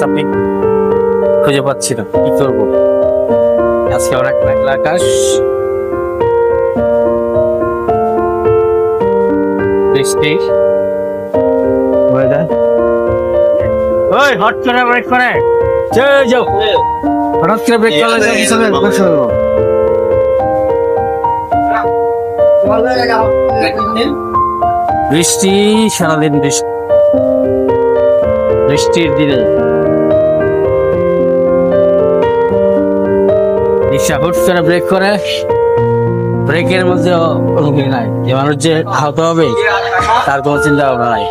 চাপি খুঁজে পাচ্ছি না। কি করব? আজকে অনেক মেঘলা আকাশ। বৃষ্টি। ওয়েদার। ওই হট করে ব্রেক করে। চলে যাও। হঠাৎ করে ব্রেক করলে যাও। পিছনে বসে পড়ব। বৃষ্টি সারাদিন বৃষ্টি। বৃষ্টির দিনে। রিক্সা হুট করে ব্রেক করে, ব্রেকের মধ্যে নাই। যে মানুষ যে আহত হবে, তার কোনো চিন্তা ভাবনা নাই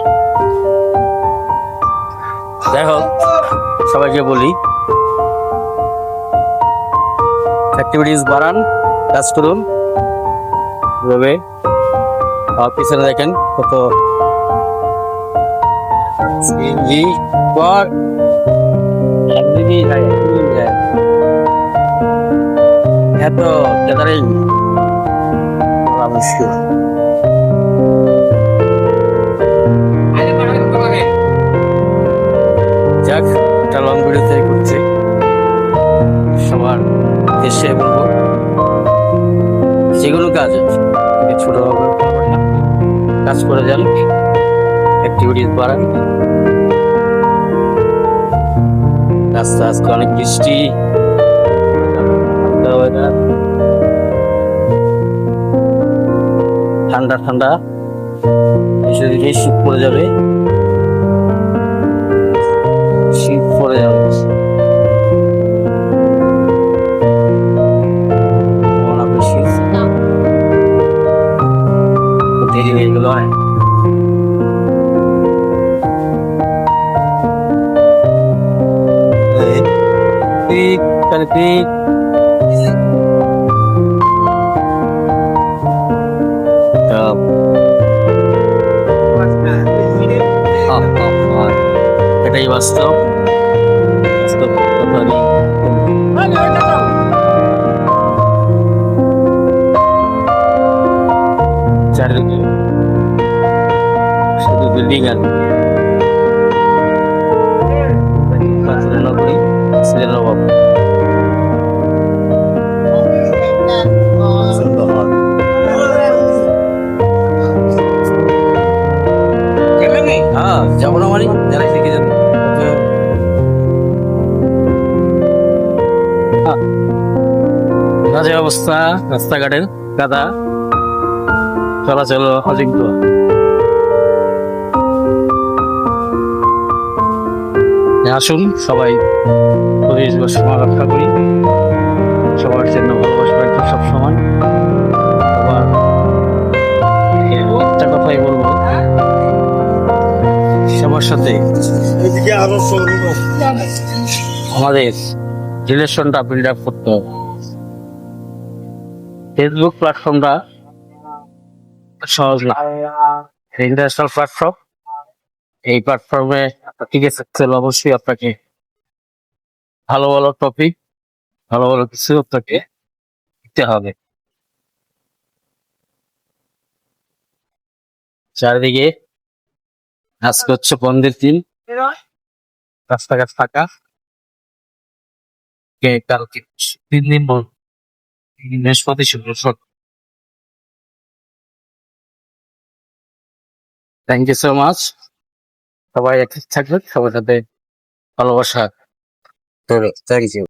দেখো সবাইকে বলি অ্যাক্টিভিটিস বাড়ান, কাজ করুন। এভাবে পিছনে দেখেন কত সিএনজি পর একদিনই যায় একদিনই যায় এত গ্যাদারিং করা যাক, একটা লং ভিডিওতে করছি সবার দেশে বলব। যে কোনো কাজ থেকে ছোট কাজ করে যান। অ্যাক্টিভিটিস বাড়ান। রাস্তা আজকে অনেক বৃষ্টি। ঠান্ডা ঠান্ডা এসে দিকে শীত পড়ে যাবে। শীত পড়ে যাবে। দেরি হয়ে গেল cantik cantik Mantap. Ah, ah, ah. Oh. Kita stop. Stop. Halo. Cari. Satu beli kan. হ্যাঁ যাব না মানে থেকে যান বাজে অবস্থা, রাস্তাঘাটের কাদা চলাচল অযোগ্য। আসুন সবাই পরিবেশ রক্ষা করি। সবার জন্য ভালোবাসা রাখি সবসময়। সাথে। আমাদের রিলেশনটা বিল্ড আপ করতে হবে। ফেসবুক প্ল্যাটফর্মটা সহজ না। ইন্টারন্যাশনাল প্ল্যাটফর্ম এই প্ল্যাটফর্মে টিকে থাকতে হলে অবশ্যই আপনাকে ভালো ভালো টপিক ভালো ভালো কিছু আপনাকে দিতে হবে। চারিদিকে আজকে হচ্ছে বন্ধের দিন। রাস্তাঘাট ফাঁকা। কালকে? তিন দিন বন্ধ বৃহস্পতি শুক্র থ্যাংক ইউ সো মাচ সবাই এক থাকবেন। সবার সাথে ভালোবাসা। Thank you